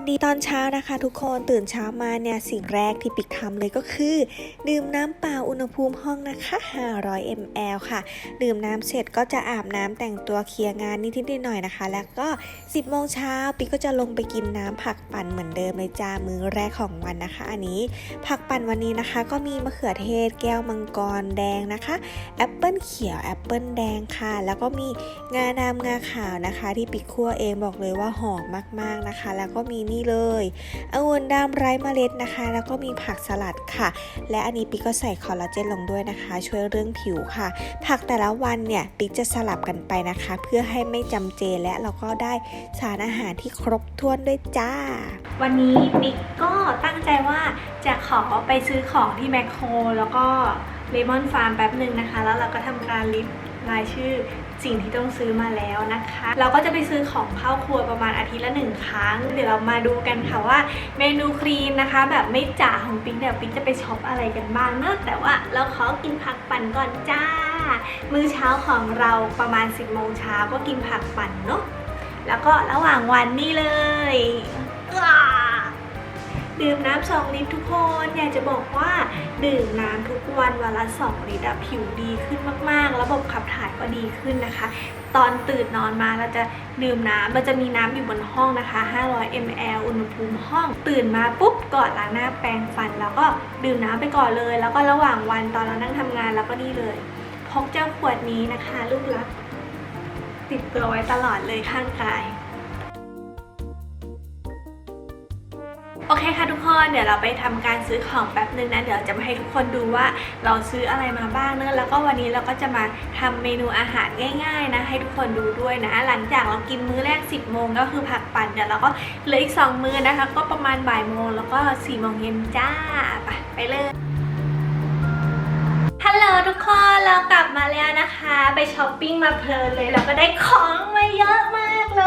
วัสดีตอนเช้านะคะ ทุกคนตื่นเช้ามาเนี่ยสิ่งแรกที่ปิกทำเลยก็คือ ดื่มน้ำเปล่าอุณหภูมิห้องนะคะ 500 ml ค่ะ ดื่มน้ำเสร็จก็จะอาบน้ำแต่งตัวเคลียร์งานนิดๆหน่อยๆนะคะ แล้วก็ 10โมงเช้าปิกก็จะลงไปกินน้ำผักปั่นเหมือนเดิมเลยจ้ามื้อแรกของวันนะคะ อันนี้ผักปั่นวันนี้นะคะ ก็มีมะเขือเทศ แก้วมังกรแดงนะคะแอปเปิลเขียวแอปเปิลแดงค่ะ แล้วก็มีงาดำงาขาวนะคะ ที่ปิกคั่วเองบอกเลยว่าหอมมากๆนะคะ แล้วก็มีนี่เลยองุ่นดำไร้เมล็ดนะคะ แล้วก็มีผักสลัดค่ะ และอันนี้ปิ๊กก็ใส่คอลลาเจนลงด้วยนะคะ ช่วยเรื่องผิวค่ะ ผักแต่ละวันเนี่ยปิ๊กจะสลับกันไปนะคะ เพื่อให้ไม่จำเจและเราก็ได้สารอาหารที่ครบถ้วนด้วยจ้า วันนี้ปิ๊กก็ตั้งใจว่าจะขอไปซื้อของที่แมคโครแล้วก็เลมอนฟาร์มแป๊บหนึ่งนะคะ แล้วเราก็ทำการลิสต์ รายชื่อสิ่งที่ต้องซื้อมาแล้วนะคะ เราก็จะไปซื้อของเข้าครัวประมาณอาทิตย์ละหนึ่งครั้ง เดี๋ยวเรามาดูกันค่ะว่าเมนูครีมนะคะ แบบไม่จ๋าของปิ๊กเนี่ยวปิ๊กจะไปช็อปอะไรกันบ้างเนอะแต่ว่าเราขอกินผักปั่นก่อนจ้า มื้อเช้าของเราประมาณ 10โมงเช้าก็กินผักปั่นเนาะแล้วก็ระหว่างวันนี่เลยอ้า ดื่มน้ำสองลิตรทุกคน อยากจะบอกว่าดื่มน้ำทุกวันวันละสองลิตรผิวดีขึ้นมากๆ ระบบขับถ่ายก็ดีขึ้นนะคะ ตอนตื่นนอนมาเราจะดื่มน้ำมันจะมีน้ำอยู่บนห้องนะคะ 500 ml อุณหภูมิห้อง ตื่นมาปุ๊บก่อนล้างหน้าแปรงฟัน แล้วก็ดื่มน้ำไปก่อนเลย แล้วก็ระหว่างวันตอนเรานั่งทำงานแล้วก็นี่เลยพกเจ้าขวดนี้นะคะ ลูกรักติดตัวไว้ตลอดเลยข้างกาย โอเคค่ะทุกคนเดี๋ยวเราไปทำการซื้อของแป๊บนึงนะเดี๋ยวจะมาให้ทุกคนดูว่าเราซื้ออะไรมาบ้างเนอะแล้วก็วันนี้เราก็จะมาทำเมนูอาหารง่าย ๆ นะ ให้ทุกคนดูด้วยนะ หลังจากเรากินมื้อแรก 10โมงก็คือผักปั่นเดี๋ยวเราก็เหลืออีก 2 มื้อนะคะ ก็ประมาณบ่ายโมงแล้วก็4โมงเย็นจ้าไปไปเลยฮัลโหลทุกคนเรากลับมาแล้วนะคะ ไปช้อปปิ้งมาเพลินเลยแล้วก็ได้ของมาเยอะมากเล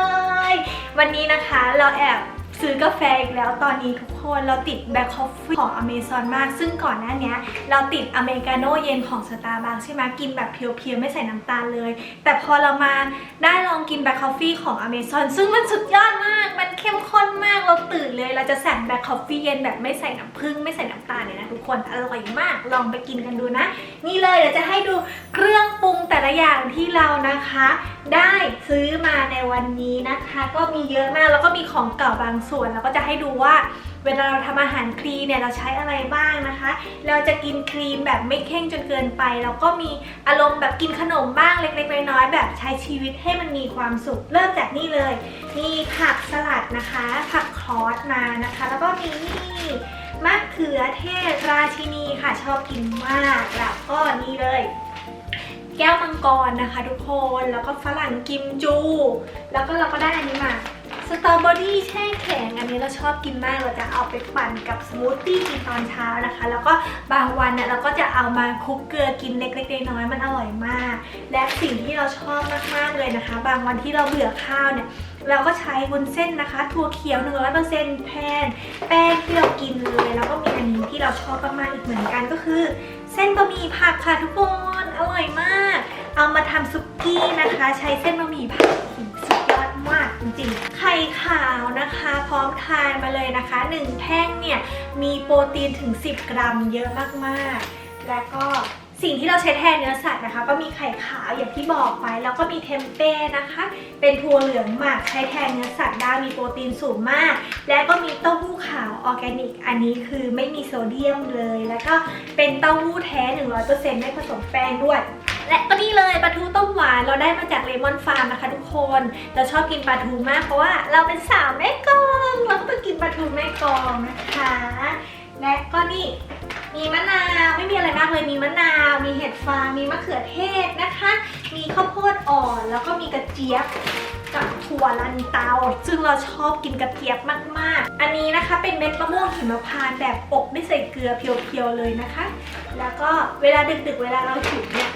ย วันนี้นะคะเราแอบ ซื้อกาแฟอีกแล้วตอนนี้ทุกคนเราติดแบล็คคอฟฟี่ของอเมซอนมาก ซึ่งก่อนหน้านี้เราติดอเมริกาโน่เย็นของสตาร์บัคใช่ไหมกินแบบเพียวๆ ไม่ใส่น้ำตาลเลย แต่พอเรามาได้ลองกินแบล็คคอฟฟี่ของอเมซอนซึ่งมันสุดยอดมาก มันเข้มข้นมากเราตื่นเลย เราจะสั่งแบล็คคอฟฟี่เย็นแบบไม่ใส่น้ำผึ้งไม่ใส่น้ำตาลเลยนะทุกคนอร่อยมากลองไปกินกันดูนะ นี่เลยเดี๋ยวจะให้ดูเครื่องปรุงแต่ละอย่างที่เรานะคะ ได้ซื้อมาในวันนี้นะคะ ก็มีเยอะมากแล้วก็มีของเก่าบางส่วนแล้วก็จะให้ดูว่า เวลาเราทำอาหารคลีนเนี่ยเราใช้อะไรบ้างนะคะ เราจะกินครีมแบบไม่เข่งจนเกินไป แล้วก็มีอารมณ์แบบกินขนมบ้างเล็กๆน้อยๆแบบใช้ชีวิตให้มันมีความสุข เริ่มจากนี่เลย มีผักสลัดนะคะ ผักคอสมานะคะ แล้วก็มีนี่มะเขือเทศราชินีค่ะชอบกินมากแล้วก็นี่เลยแก้วมังกรนะคะทุกคน แล้วก็ฝรั่งกิมจู แล้วก็เราก็ได้อันนี้มา สตรอเบอรี่แช่แข็งอันนี้เราชอบกินมากเราจะเอาไปปั่นกับสมูทตี้กินตอนเช้านะคะ แล้วก็บางวันเนี่ยเราก็จะเอามาคลุกเกลือกินเล็กๆน้อยๆมันอร่อยมาก และสิ่งที่เราชอบมากๆเลยนะคะ บางวันที่เราเบื่อข้าวเนี่ยเราก็ใช้วุ้นเส้นนะคะถั่วเขียว 100%แทนแป้งที่เรากินเลยแล้วก็มีอันนี้ที่เราชอบมากๆอีกเหมือนกันก็คือ เส้นบะหมี่ผักค่ะทุกคนอร่อยมาก เอามาทำซุกี้นะคะ ใช้เส้นบะหมี่ผักสุดยอดมาก จริงๆ ไข่ขาวนะคะ พร้อมทานมาเลยนะคะ 1 แท่งเนี่ยมีโปรตีนถึง 10 กรัมเยอะมากๆ แล้วก็สิ่งที่เราใช้แทนเนื้อสัตว์นะคะ ก็มีไข่ขาวอย่างที่บอกไป แล้วก็มีเทมเป้นะคะ เป็นถั่วเหลืองหมักใช้แทนเนื้อสัตว์ได้มีโปรตีนสูงมาก และก็มีเต้าหู้ขาวออร์แกนิก อันนี้คือไม่มีโซเดียมเลย แล้วก็เป็นเต้าหู้แท้ 100%ไม่ผสมแป้งด้วย และก็นี่เลยปลาทูต้มหวานเราได้มาจากเลมอนฟาร์มนะคะทุกคน เราชอบกินปลาทูมากเพราะว่าเราเป็นสาวแม่กอง เราก็ต้องกินปลาทูแม่กองนะคะ และก็นี่มีมะนาวไม่มีอะไรมากเลยมีมะนาว มีเห็ดฟางมีมะเขือเทศนะคะ มีข้าวโพดอ่อนแล้วก็มีกระเจี๊ยบกับถั่วลันเตา ซึ่งเราชอบกินกระเจี๊ยบมากๆ อันนี้นะคะเป็นเม็ดมะม่วงหิมพานต์แบบอบไม่ใส่เกลือเพียวๆเลยนะคะ แล้วก็เวลาดึกๆ เวลาเราหิวเนี่ย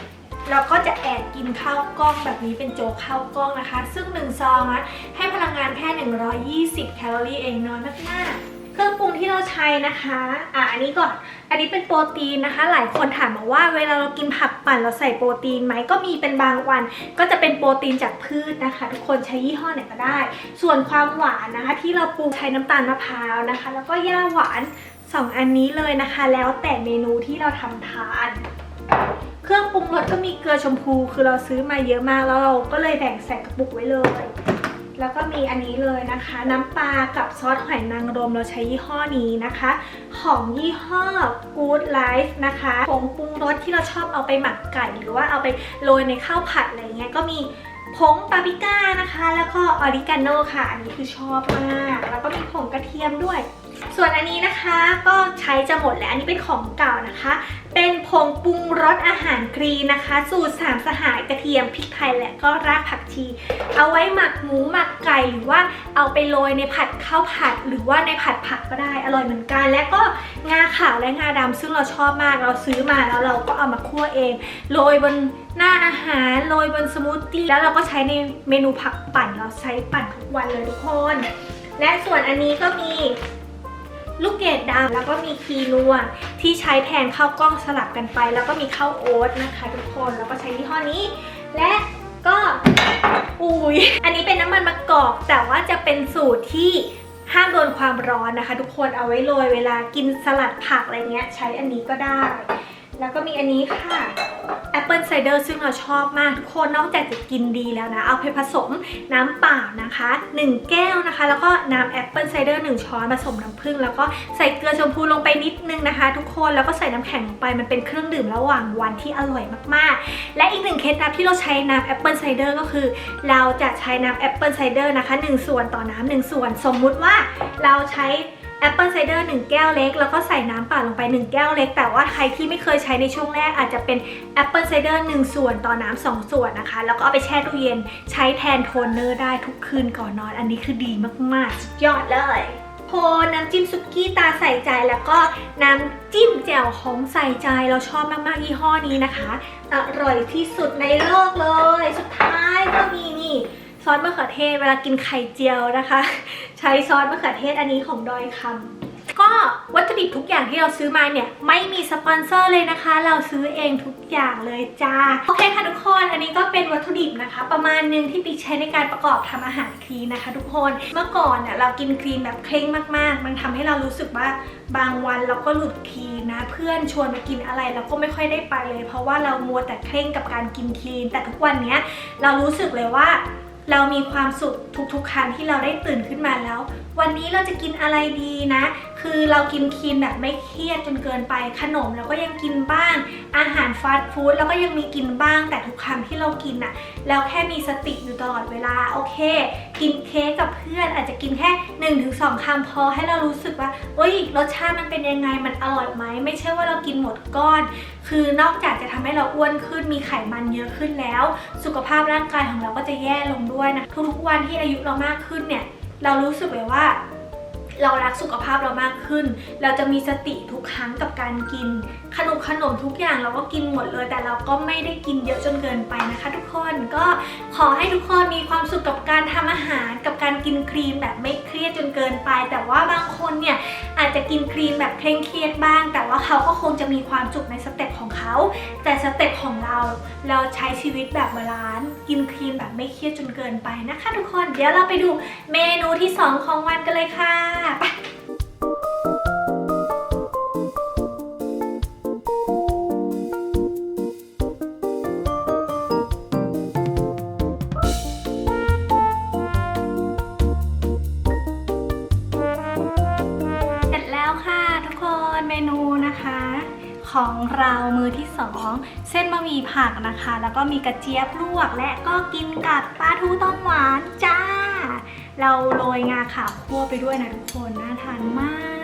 เราก็จะแอบกินข้าวกล้องแบบนี้เป็นโจ๊กข้าวกล้องนะคะ ซึ่งหนึ่งซองนะให้พลังงานแค่ 120 แคลอรี่เองน้อยมากๆเครื่องปรุงที่เราใช้นะคะ อะ อันนี้ก่อน อันนี้เป็นโปรตีนนะคะ หลายคนถามมาว่าเวลาเรากินผักปั่นเราใส่โปรตีนไหม ก็มีเป็นบางวัน ก็จะเป็นโปรตีนจากพืชนะคะ ทุกคนใช้ยี่ห้อไหนก็ได้ ส่วนความหวานนะคะ ที่เราปรุงใช้น้ำตาลมะพร้าวนะคะ แล้วก็ย่าหวานสองอันนี้เลยนะคะ แล้วแต่เมนูที่เราทำทาน เครื่องปรุงรสก็มีเกลือชมพู คือเราซื้อมาเยอะมากแล้วเราก็เลยแบ่งใส่กระปุกไว้เลย แล้วก็มีอันนี้เลยนะคะ น้ำปลากับซอสหอยนางรมเราใช้ยี่ห้อนี้นะคะ ของยี่ห้อ Good Life นะคะผงปรุงรสที่เราชอบเอาไปหมักไก่หรือว่าเอาไปโรยในข้าวผัดอะไรเงี้ยก็มีผงปาปริก้านะคะ แล้วก็ออริกาโนค่ะ อันนี้คือชอบมาก แล้วก็มีผงกระเทียมด้วย ส่วนอันนี้นะคะก็ใช้จะหมดแล้วอันนี้เป็นของเก่านะคะ เป็นผงปรุงรสอาหารกรีนนะคะ สูตรสามสหายกระเทียมพริกไทยและก็รากผักชี เอาไว้หมักหมูหมักไก่หรือว่าเอาไปโรยในผัดข้าวผัด หรือว่าในผัดผักก็ได้อร่อยเหมือนกัน และก็งาขาวและงาดำซึ่งเราชอบมากเราซื้อมาแล้วเราก็เอามาคั่วเองโรยบนหน้าอาหารโรยบนสมูทตี้แล้วเราก็ใช้ในเมนูผักปั่นเราใช้ปั่นทุกวันเลยทุกคน และส่วนอันนี้ก็มี ลูกเกดดำแล้วก็มีคีนัวที่ใช้แทนข้าวกล้องสลับกันไป แล้วก็มีข้าวโอ๊ตนะคะทุกคนแล้วก็ใช้ยี่ห้อนี้ และก็อุ้ยอันนี้เป็นน้ำมันมะกอก แต่ว่าจะเป็นสูตรที่ห้ามโดนความร้อนนะคะ ทุกคนเอาไว้โรยเวลากินสลัดผักอะไรเงี้ย ใช้อันนี้ก็ได้ แล้วก็มีอันนี้ค่ะแอปเปิลไซเดอร์ซึ่งเราชอบมากทุกคนนอกจากจะกินดีแล้วนะ เอาไปผสมน้ำเปล่านะคะ 1 แก้วนะคะ แล้วก็น้ำแอปเปิลไซเดอร์1ช้อนผสมน้ำผึ้งแล้วก็ใส่เกลือชมพูลงไปนิดนึงนะคะ ทุกคนแล้วก็ใส่น้ำแข็งลงไปมันเป็นเครื่องดื่มระหว่างวันที่อร่อยมากๆ และอีกหนึ่งเคล็ดลับที่เราใช้น้ำแอปเปิลไซเดอร์ก็คือ เราจะใช้น้ำแอปเปิลไซเดอร์นะคะ 1 ส่วนต่อน้ำหนึ่งส่วน สมมุติว่าเราใช้ แอปเปิลไซเดอร์1แก้วเล็ก แล้วก็ใส่น้ำเปล่าลงไป 1 แก้วเล็ก แต่ว่าใครที่ไม่เคยใช้ในช่วงแรกอาจจะเป็นแอปเปิลไซเดอร์1ส่วนต่อน้ำ2ส่วนนะคะ แล้วก็เอาไปแช่ตู้เย็นใช้แทนโทนเนอร์ได้ทุกคืนก่อนนอน อันนี้คือดีมากๆสุดยอดเลยโคนน้ำจิ้มซุกี้ตาใส่ใจแล้วก็น้ำจิ้มแจ่วของใส่ใจเราชอบมากๆยี่ห้อนี้นะคะ อร่อยที่สุดในโลกเลย สุดท้ายก็มีนี่ ซอสมะเขือเทศเวลากินไข่เจียวนะคะ ใช้ซอสมะเขือเทศอันนี้ของดอยคำก็วัตถุดิบทุกอย่างที่เราซื้อมาเนี่ยไม่มีสปอนเซอร์เลยนะคะ เราซื้อเองทุกอย่างเลยจ้าโอเคค่ะทุกคนอันนี้ก็เป็นวัตถุดิบนะคะ ประมาณหนึงที่ปิ๊กใช้ในการประกอบทำอาหารคลีนนะคะ ทุกคนเมื่อก่อนเนี่ยเรากินคลีนแบบเคร่งมากๆ มันทำให้เรารู้สึกว่าบางวันเราก็หลุดคลีนนะ เพื่อนชวนมากินอะไรเราก็ไม่ค่อยได้ไปเลย เพราะว่าเรามัวแต่เคร่งกับการกินคลีน แต่ทุกวันเนี้ยเรารู้สึกเลยว่า เรามีความสุขทุกๆ ครั้งที่เราได้ตื่นขึ้นมาแล้ว วันนี้เราจะกินอะไรดีนะ คือเรากินคีนแบบไม่เครียดจนเกินไป ขนมเราก็ยังกินบ้าง อาหารฟาสต์ฟู้ดเราก็ยังมีกินบ้าง แต่ทุกครั้งที่เรากินอะเราแค่มีสติอยู่ตลอดเวลา โอเค กินเค้กกับเพื่อนอาจจะกินแค่1นถึงสคำพอให้เรารู้สึกว่าเอ้ยรสชาติมันเป็นยังไง มันอร่อยไหม ไม่ใช่ว่าเรากินหมดก้อน คือนอกจากจะทำให้เราอ้วนขึ้น มีไขมันเยอะขึ้นแล้ว สุขภาพร่างกายของเราก็จะแย่ลงด้วยนะ ทุกๆวันที่อายุเรามากขึ้นเนี่ย เรารู้สึกเลยว่า เรารักสุขภาพเรามากขึ้น เราจะมีสติทุกครั้งกับการกิน ขนมขนมทุกอย่างเราก็กินหมดเลย แต่เราก็ไม่ได้กินเยอะจนเกินไปนะคะ ทุกคนก็ขอให้ทุกคนมีความสุขกับการทำอาหารกับการกินครีมแบบไม่เครียดจนเกินไป แต่ว่าบางคนเนี่ย อาจจะกินครีมแบบเคร่งเครียดบ้าง แต่ว่าเขาก็คงจะมีความสุขในสเต็ปของเขา แต่สเต็ปของเราเราใช้ชีวิตแบบบาลานซ์กินครีมแบบไม่เครียดจนเกินไปนะคะ ทุกคน เดี๋ยวเราไปดูเมนูที่สองของวันกันเลยค่ะไป อที่สองเส้นบะหมี่ผักนะคะ แล้วก็มีกระเจี๊ยบลวก และก็กินกับปลาทูต้มหวานจ้า เราโรยงาขาวคั่วไปด้วยนะทุกคนน่าทานมาก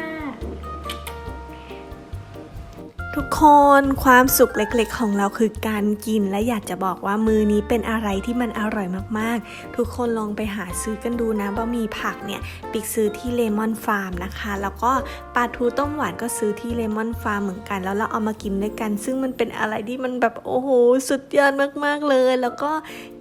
ทุกคนความสุขเล็กๆ ของเราคือการกินและอยากจะบอกว่ามือนี้เป็นอะไรที่มันอร่อยมากๆ ทุกคนลองไปหาซื้อกันดูนะบะหมี่ผักเนี่ยปิกซื้อที่เลมอนฟาร์มนะคะ แล้วก็ปลาทูต้มหวานก็ซื้อที่เลมอนฟาร์มเหมือนกัน แล้วเราเอามากินด้วยกัน ซึ่งมันเป็นอะไรที่มันแบบโอ้โหสุดยอดมากๆเลย แล้วก็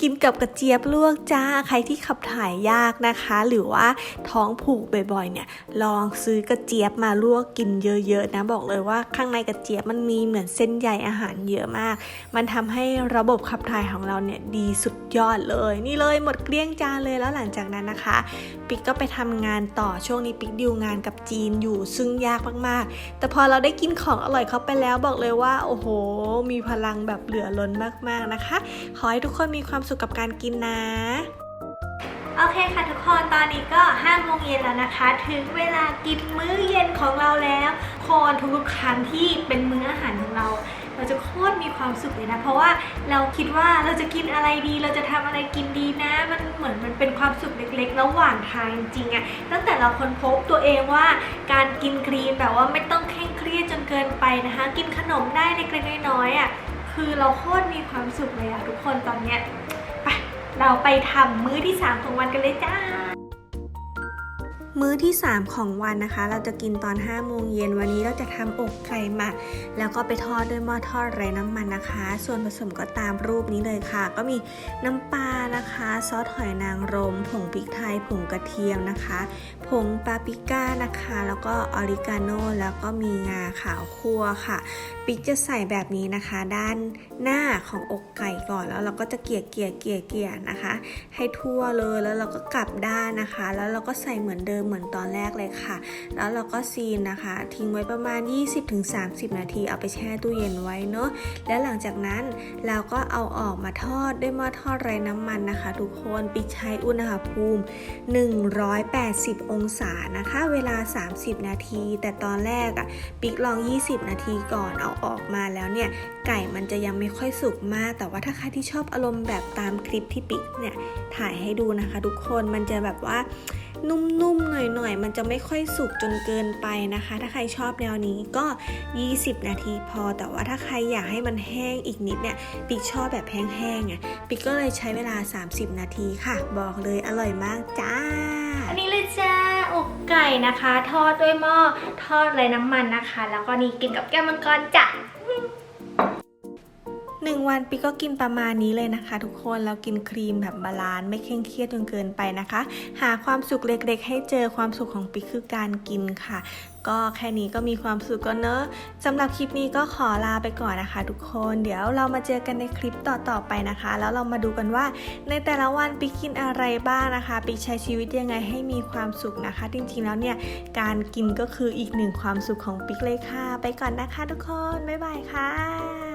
กินกับกระเจี๊ยบลวกจ้าใครที่ขับถ่ายยากนะคะ หรือว่าท้องผูกบ่อยๆเนี่ยลองซื้อกระเจี๊ยบมาลวกกินเยอะ ๆ นะ บอกเลยว่าข้างในกระเจี๊ยบมันมีเหมือนเส้นใยอาหารเยอะมาก มันทำให้ระบบขับถ่ายของเราเนี่ยดีสุดยอดเลย นี่เลยหมดเกลี้ยงจานเลยแล้วหลังจากนั้นนะคะ ปิ๊กก็ไปทำงานต่อช่วงนี้ปิ๊กดิวงานกับจีนอยู่ซึ่งยากมากๆ แต่พอเราได้กินของอร่อยเข้าไปแล้วบอกเลยว่า โอ้โห มีพลังแบบเหลือล้นมากๆนะคะ ขอให้ทุกคนมีความสุขกับการกินนะ โอเคค่ะทุกคนตอนนี้ก็5โมงเย็นแล้วนะคะ ถึงเวลากินมื้อเย็นของเราแล้วคนทุกๆครั้งที่เป็นมื้ออาหารของเรา เราจะโคตรมีความสุขเลยนะ เพราะว่าเราคิดว่าเราจะกินอะไรดี เราจะทำอะไรกินดีนะ มันเหมือนมันเป็นความสุขเล็กๆ ระหว่างทางจริงๆอะตั้งแต่เราค้นพบตัวเองว่าการกินครีมแบบว่าไม่ต้องเคร่งเครียดจนเกินไปนะคะ กินขนมได้เล็กๆน้อยๆอะคือเราโคตรมีความสุขเลยอะทุกคนตอนเนี้ย เราไปทำมื้อที่ 3 ของวันกันเลยจ้า มื้อที่ 3 ของวันนะคะ เราจะกินตอน5โมงเย็นวันนี้เราจะทำอกไก่หมัก แล้วก็ไปทอดด้วยหม้อทอดไร้น้ำมันนะคะ ส่วนผสมก็ตามรูปนี้เลยค่ะ ก็มีน้ำปลานะคะ ซอสหอยนางรม ผงพริกไทย ผงกระเทียมนะคะ ผงปาปริก้านะคะ แล้วก็ออริกาโนแล้วก็มีงาขาวคั่วค่ะ ปิ๊กจะใส่แบบนี้นะคะ ด้านหน้าของอกไก่ก่อนแล้วเราก็จะเกี่ยเกี่ยเกี่ยเกี่ยนะคะ ให้ทั่วเลยแล้วเราก็กลับด้านนะคะ แล้วเราก็ใส่เหมือนเดิมเหมือนตอนแรกเลยค่ะ แล้วเราก็ซีนนะคะ ทิ้งไว้ประมาณ 20-30 นาทีเอาไปแช่ตู้เย็นไว้เนาะแล้วหลังจากนั้นเราก็เอาออกมาทอดด้วยหม้อทอดไร้น้ำมันนะคะ ทุกคนปิ๊กใช้อุณหภูมิ 180 องศานะคะ เวลา 30 นาที แต่ตอนแรกอะ่ะปิ๊กลอง 20 นาทีก่อนเอาออกมาแล้วเนี่ยไก่มันจะยังไม่ค่อยสุกมาก แต่ว่าถ้าใครที่ชอบอารมณ์แบบตามคลิปที่ปิ๊กเนี่ยถ่ายให้ดูนะคะ ทุกคนมันจะแบบว่า นุ่มๆ หน่อยๆ มันจะไม่ค่อยสุกจนเกินไปนะคะ ถ้าใครชอบแนวนี้ก็ 20 นาทีพอ แต่ว่าถ้าใครอยากให้มันแห้งอีกนิดเนี่ย ปิ๊กชอบแบบแห้งๆอะปิ๊กก็เลยใช้เวลา 30 นาทีค่ะ บอกเลยอร่อยมากจ้า อันนี้เลยจ้าอกไก่นะคะ ทอดด้วยหม้อทอดไร้น้ำมันนะคะ แล้วก็นี่กินกับแก้วมังกรจ้ะ หนึ่งวันปิ๊กก็กินประมาณนี้เลยนะคะ ทุกคนเรากินครีมแบบบาลานซ์ไม่เคร่งเครียดจนเกินไปนะคะ หาความสุขเล็กๆ ให้เจอความสุขของปิ๊กคือการกินค่ะ ก็แค่นี้ก็มีความสุขก็เนอะสำหรับคลิปนี้ก็ขอลาไปก่อนนะคะ ทุกคนเดี๋ยวเรามาเจอกันในคลิปต่อๆไปนะคะ แล้วเรามาดูกันว่า ในแต่ละวันปิ๊กกินอะไรบ้างนะคะปิ๊กใช้ชีวิตยังไงให้มีความสุขนะคะ จริงๆแล้วเนี่ยการกินก็คืออีกหนึ่งความสุขของปิ๊กเลยค่ะ ไปก่อนนะคะ ทุกคนบ๊ายบายค่ะ